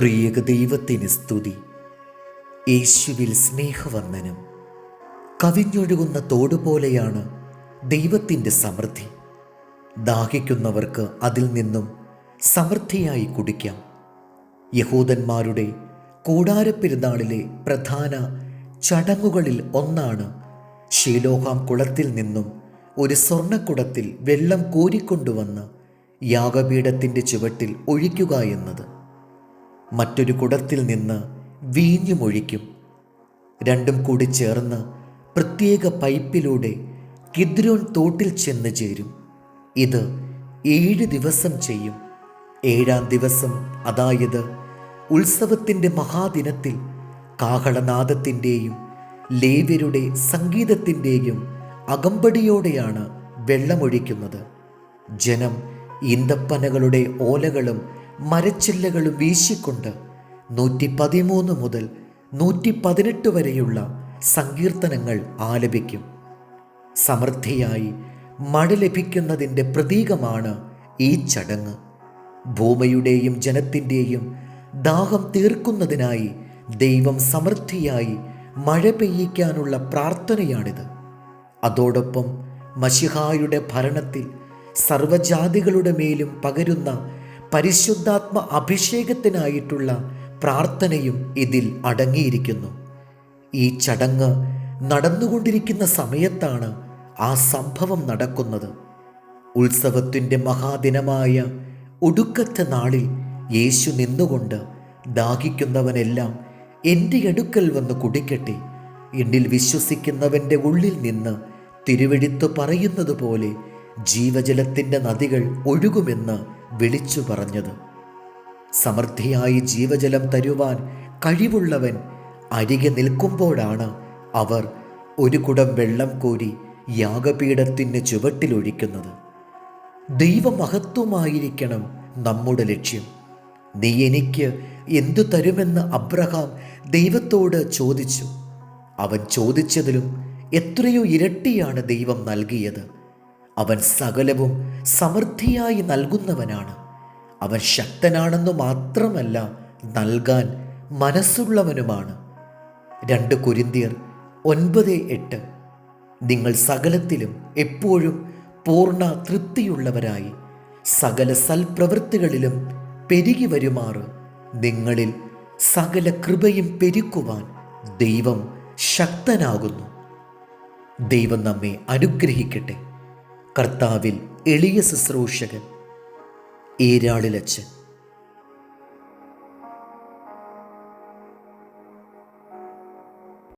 ത്രിയേക ദൈവത്തിന് സ്തുതി. യേശുവിൽ സ്നേഹവന്ദനം കവിഞ്ഞൊഴുകുന്ന തോട് പോലെയാണ് ദൈവത്തിന്റെ സമൃദ്ധി. ദാഹിക്കുന്നവർക്ക് അതിൽ നിന്നും സമൃദ്ധിയായി കുടിക്കാം. യഹൂദന്മാരുടെ കൂടാരപ്പെരുന്നാളിലെ പ്രധാന ചടങ്ങുകളിൽ ഒന്നാണ് ഷീലോഹാം കുളത്തിൽ നിന്നും ഒരു സ്വർണക്കുടത്തിൽ വെള്ളം കോരിക്കൊണ്ടുവന്ന് യാഗപീഠത്തിന്റെ ചുവട്ടിൽ ഒഴിക്കുക എന്നത്. മറ്റൊരു കുടത്തിൽ നിന്ന് വീഞ്ഞുമൊഴിക്കും രണ്ടും കൂടി ചേർന്ന് പ്രത്യേക പൈപ്പിലൂടെ കിദ്രോൻ തോട്ടിൽ ചെന്ന് ചേരും. ഇത് ഏഴ് ദിവസം ചെയ്യും. ഏഴാം ദിവസം അതായത് ഉത്സവത്തിന്റെ മഹാദിനത്തിൽ കാഹളനാദത്തിന്റെയും ലേവ്യരുടെ സംഗീതത്തിന്റെയും അകമ്പടിയോടെയാണ് വെള്ളമൊഴിക്കുന്നത്. ജനം ഈന്തപ്പനകളുടെ ഓലകളും മരച്ചില്ലകളും വീശിക്കൊണ്ട് നൂറ്റി പതിമൂന്ന് മുതൽ നൂറ്റി പതിനെട്ട് വരെയുള്ള സങ്കീർത്തനങ്ങൾ ആലപിക്കും. സമൃദ്ധിയായി മഴ ലഭിക്കുന്നതിന്റെ പ്രതീകമാണ് ഈ ചടങ്ങ്. ഭൂമിയുടെയും ജനത്തിന്റെയും ദാഹം തീർക്കുന്നതിനായി ദൈവം സമൃദ്ധിയായി മഴ പെയ്യിക്കാനുള്ള പ്രാർത്ഥനയാണിത്. അതോടൊപ്പം മഷിഹായുടെ ഭരണത്തിൽ സർവജാതികളുടെ മേലും പകരുന്ന പരിശുദ്ധാത്മ അഭിഷേകത്തിനായിട്ടുള്ള പ്രാർത്ഥനയും ഇതിൽ അടങ്ങിയിരിക്കുന്നു. ഈ ചടങ്ങ് നടന്നുകൊണ്ടിരിക്കുന്ന സമയത്താണ് ആ സംഭവം നടക്കുന്നത്. ഉത്സവത്തിന്റെ മഹാദിനമായ ഒടുക്കത്തെ നാളിൽ യേശു നിന്നുകൊണ്ട് ദാഹിക്കുന്നവനെല്ലാം എന്റെ അടുക്കൽ വന്ന് കുടിക്കട്ടെ. എന്നിൽ വിശ്വസിക്കുന്നവന്റെ ഉള്ളിൽ നിന്ന് തിരുവെടുത്ത് പറയുന്നത് പോലെ ജീവജലത്തിന്റെ നദികൾ ഒഴുകുമെന്ന് വിളിച്ചു പറഞ്ഞത്. സമൃദ്ധിയായി ജീവജലം തരുവാൻ കഴിവുള്ളവൻ അരികെ നിൽക്കുമ്പോഴാണ് അവർ ഒരു കുടം വെള്ളം കോരി യാഗപീഠത്തിന് ചുവട്ടിലൊഴിക്കുന്നത് ദൈവമഹത്വമായിരിക്കണം നമ്മുടെ ലക്ഷ്യം. നീ എനിക്ക് എന്തു തരുമെന്ന് അബ്രഹാം ദൈവത്തോട് ചോദിച്ചു. അവൻ ചോദിച്ചതിലും എത്രയോ ഇരട്ടിയാണ് ദൈവം നൽകിയത്. അവൻ സകലവും സമൃദ്ധിയായി നൽകുന്നവനാണ്. അവൻ ശക്തനാണെന്നു മാത്രമല്ല നൽകാൻ മനസ്സുള്ളവനുമാണ്. രണ്ട് കുരിന്തിയർ ഒൻപത് എട്ട്. നിങ്ങൾ സകലത്തിലും എപ്പോഴും പൂർണ തൃപ്തിയുള്ളവരായി സകല സൽപ്രവൃത്തികളിലും പെരുകി വരുമാറ്. നിങ്ങളിൽ സകല കൃപയും പെരുക്കുവാൻ ദൈവം ശക്തനാകുന്നു. ദൈവം നമ്മെ അനുഗ്രഹിക്കട്ടെ. കർത്താവിൽ എളിയ ശുശ്രൂഷകൻ ഏരാളിലച്ചൻ